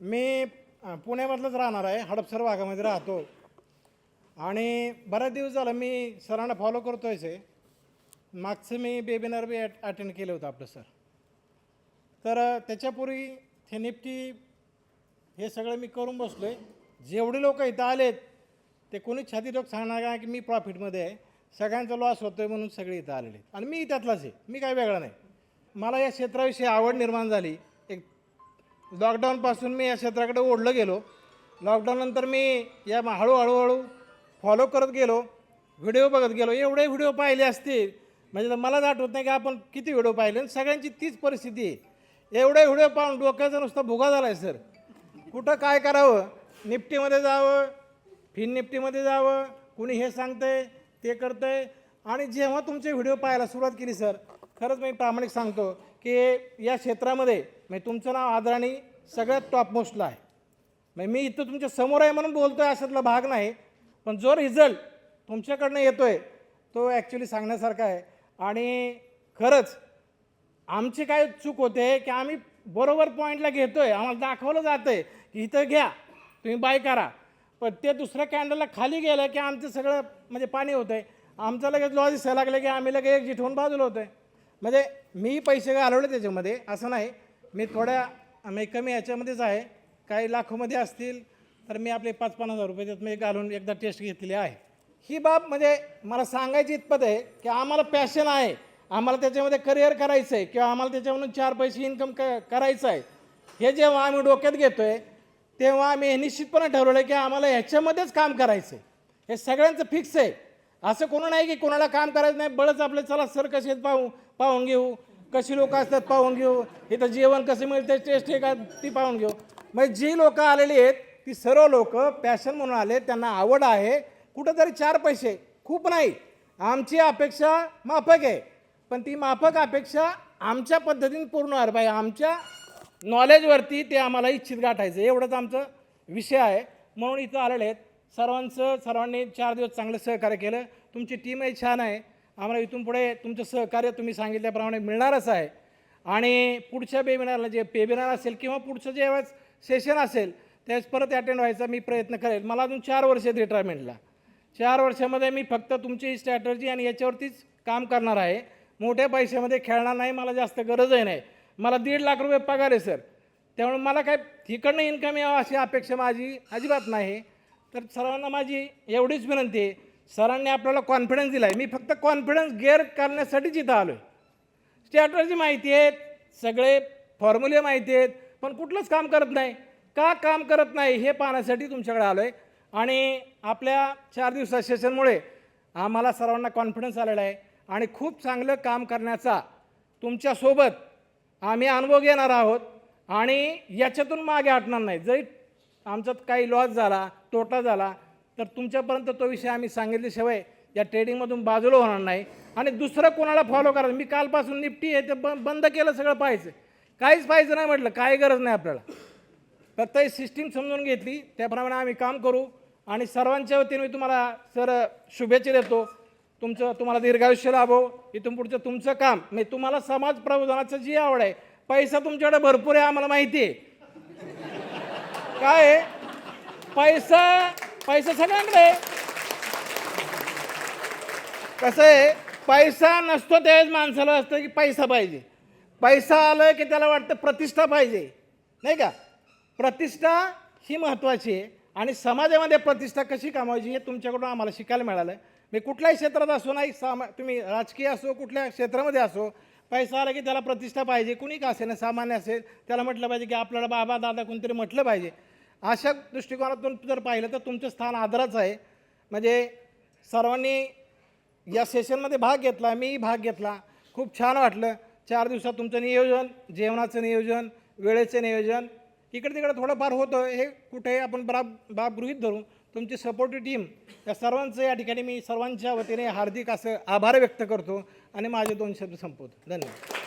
मी पुण्यामधलंच राहणार आहे हडपसर भागामध्ये राहतो. आणि बऱ्याच दिवस झालं मी सरांना फॉलो करतो आहे मागचं मी बेबिनार बी अटेंड केलं होतं आपलं सर. तर त्याच्यापूर्वी हे निफ्टी हे सगळं मी करून बसलो आहे जेवढे लोक इथं आलेत ते कोणी छाती लोक सांगणार का की मी प्रॉफिटमध्ये आहे? सगळ्यांचा लॉस होतो आहे म्हणून सगळे इथं आलेले आहेत. आणि मी त्यातलाच आहे. मी काय वेगळा नाही. मला या क्षेत्राविषयी आवड निर्माण झाली. लॉकडाऊनपासून मी या क्षेत्राकडे ओढलं गेलो. लॉकडाऊननंतर मी या मा- हळूहळू फॉलो करत गेलो. व्हिडिओ बघत गेलो. एवढे व्हिडिओ पाहिले असतील म्हणजे तर मलाच आठवत नाही की आपण किती व्हिडिओ पाहिले आणि सगळ्यांची तीच परिस्थिती आहे. एवढे व्हिडिओ पाहून डोक्याचा नुसता भुगा झाला आहे सर. कुठं काय करावं? निफ्टीमध्ये जावं फिन निफ्टीमध्ये जावं कुणी हे सांगतंय ते करतंय. आणि जेव्हा तुमचे व्हिडिओ पाहायला सुरुवात केली सर खरंच मी प्रामाणिक सांगतो की या क्षेत्रामध्ये म्हणजे तुमचं नाव आदराणी सगळ्यात टॉप मोस्टला आहे. म्हणजे मी इथं तुमच्यासमोर आहे म्हणून बोलतो आहे अशातला भाग नाही. पण जो रिझल्ट तुमच्याकडनं येतो आहे तो ॲक्च्युली सांगण्यासारखा आहे. आणि खरंच आमची काय चूक होते की आम्ही बरोबर पॉईंटला घेतो आहे आम्हाला दाखवलं जातं आहे की इथं घ्या तुम्ही बाय करा. पण ते दुसऱ्या कॅन्डलला खाली गेलं की आमचं सगळं म्हणजे पाणी होतं आहे आमचं लगेच लॉस दिसायला लागलं की आम्ही लगेच एक्झिट होऊन बाजूला होतं आहे म्हणजे मी पैसे घालवले त्याच्यामध्ये? असं नाही. मी थोड्या आम्ही कमी याच्यामध्येच आहे. काही लाखोमध्ये असतील तर मी आपले पाच पन्नास हजार रुपये त्यात मी घालून एकदा टेस्ट घेतलेली आहे. ही बाब म्हणजे मला सांगायची इतपत आहे की आम्हाला पॅशन आहे. आम्हाला त्याच्यामध्ये करिअर करायचं आहे किंवा आम्हाला त्याच्यामधून चार पैसे इन्कम क करायचं आहे. हे जेव्हा आम्ही डोक्यात घेतो आहे तेव्हा आम्ही हे निश्चितपणे ठरवलं की आम्हाला ह्याच्यामध्येच काम करायचं आहे हे सगळ्यांचं फिक्स आहे. असं कोण नाही की कोणाला काम करायचं नाही. बळच आपले चला सर कसे आहेत पाहू पाहून घेऊ. कशी लोक असतात पाहून घेऊ. इथं जेवण कसं मिळतं टेस्ट आहे का ती पाहून घेऊ. म्हणजे जी लोकं आलेली आहेत ती सर्व लोक पॅशन म्हणून आले. त्यांना आवड आहे. कुठंतरी चार पैसे. खूप नाही. आमची अपेक्षा माफक आहे. पण ती माफक अपेक्षा आमच्या पद्धतीने पूर्ण व्हायला पाहिजे. आमच्या नॉलेजवरती ते आम्हाला इच्छित गाठायचं. एवढंच आमचं विषय आहे. म्हणून इथं आलेले आहेत. सर्वांचं सर्वांनी चार दिवस चांगलं सहकार्य केलं. तुमची टीमही छान आहे. आम्हाला इथून पुढे तुमचं सहकार्य तुम्ही सांगितल्याप्रमाणे मिळणारच आहे. आणि पुढच्या वेबिनारला जे वेबिनार असेल किंवा पुढचं जे वेळेस सेशन असेल त्यावेळेस परत अटेंड व्हायचा मी प्रयत्न करेल. मला अजून चार वर्ष आहेत रिटायरमेंटला चार वर्षामध्ये मी फक्त तुमची स्ट्रॅटर्जी आणि याच्यावरतीच काम करणार आहे. मोठ्या पैशामध्ये खेळणार नाही मला जास्त गरजही नाही. मला दीड लाख रुपये पगार आहे सर. त्यामुळे मला काय तिकडनं इन्कम यावं अशी अपेक्षा माझी अजिबात नाही. तर सर्वांना माझी एवढीच विनंती आहे. सरांनी आपल्याला कॉन्फिडन्स दिला आहे मी फक्त कॉन्फिडन्स गेअर करण्यासाठीच इथं आलो आहे स्ट्रॅटर्जी माहिती आहेत सगळे फॉर्म्युले माहिती आहेत पण कुठलंच काम करत नाही. का काम करत नाही हे पाहण्यासाठी तुमच्याकडे आलो आहे आणि आपल्या चार दिवसा सेशनमुळे आम्हाला सर्वांना कॉन्फिडन्स आलेला आहे. आणि खूप चांगलं काम करण्याचा तुमच्यासोबत आम्ही अनुभव घेणार आहोत. आणि याच्यातून मागे हटणार नाही. जरी आमच्यात काही लॉस झाला तोटा झाला तर तुमच्यापर्यंत तो विषय आम्ही सांगितल्याशिवाय या ट्रेडिंगमधून बाजूला होणार नाही. आणि दुसरं कोणाला फॉलो करायचं? मी कालपासून निफ्टी आहे ते ब बंद केलं सगळं पाहायचं. काहीच पाहायचं नाही म्हटलं काही गरज नाही आपल्याला. फक्त ही सिस्टीम समजून घेतली त्याप्रमाणे आम्ही काम करू. आणि सर्वांच्या वतीने मी तुम्हाला सर शुभेच्छा देतो. तुमचं तुम्हाला दीर्घायुष्य लाभो. इथून पुढचं तुमचं काम. म्हणजे तुम्हाला समाज प्रबोधनाचं जी आवड आहे पैसा तुमच्याकडे भरपूर आहे आम्हाला माहिती आहे. काय आहे? पैसा पैसा सगळ्यांकडे कसं आहे पैसा नसतो त्यावेळेस माणसाला असतं की पैसा पाहिजे. पैसा आलं की त्याला वाटतं प्रतिष्ठा पाहिजे. नाही का? प्रतिष्ठा ही महत्त्वाची आहे आणि समाजामध्ये प्रतिष्ठा कशी कमावायची हे तुमच्याकडून आम्हाला शिकायला मिळालं. मी कुठल्याही क्षेत्रात असो नाही सामा तुम्ही राजकीय असो कुठल्या क्षेत्रामध्ये असो पैसा आला की त्याला प्रतिष्ठा पाहिजे. कुणी का असेल? सामान्य असेल. त्याला म्हटलं पाहिजे की आपल्याला बाबा दादा कोणतरी म्हटलं पाहिजे. अशा दृष्टिकोनातून जर पाहिलं तर तुमचं स्थान आदराचं आहे. म्हणजे सर्वांनी या सेशनमध्ये भाग घेतला मीही भाग घेतला. खूप छान वाटलं. चार दिवसात तुमचं नियोजन जेवणाचं नियोजन वेळेचं नियोजन. इकडे तिकडे थोडंफार होतं हे कुठे आपण बाब बाब गृहीत धरून तुमची सपोर्टिव्ह टीम या सर्वांचं या ठिकाणी मी सर्वांच्या वतीने हार्दिक असं आभार व्यक्त करतो आणि माझे दोन शब्द संपवतो. धन्यवाद.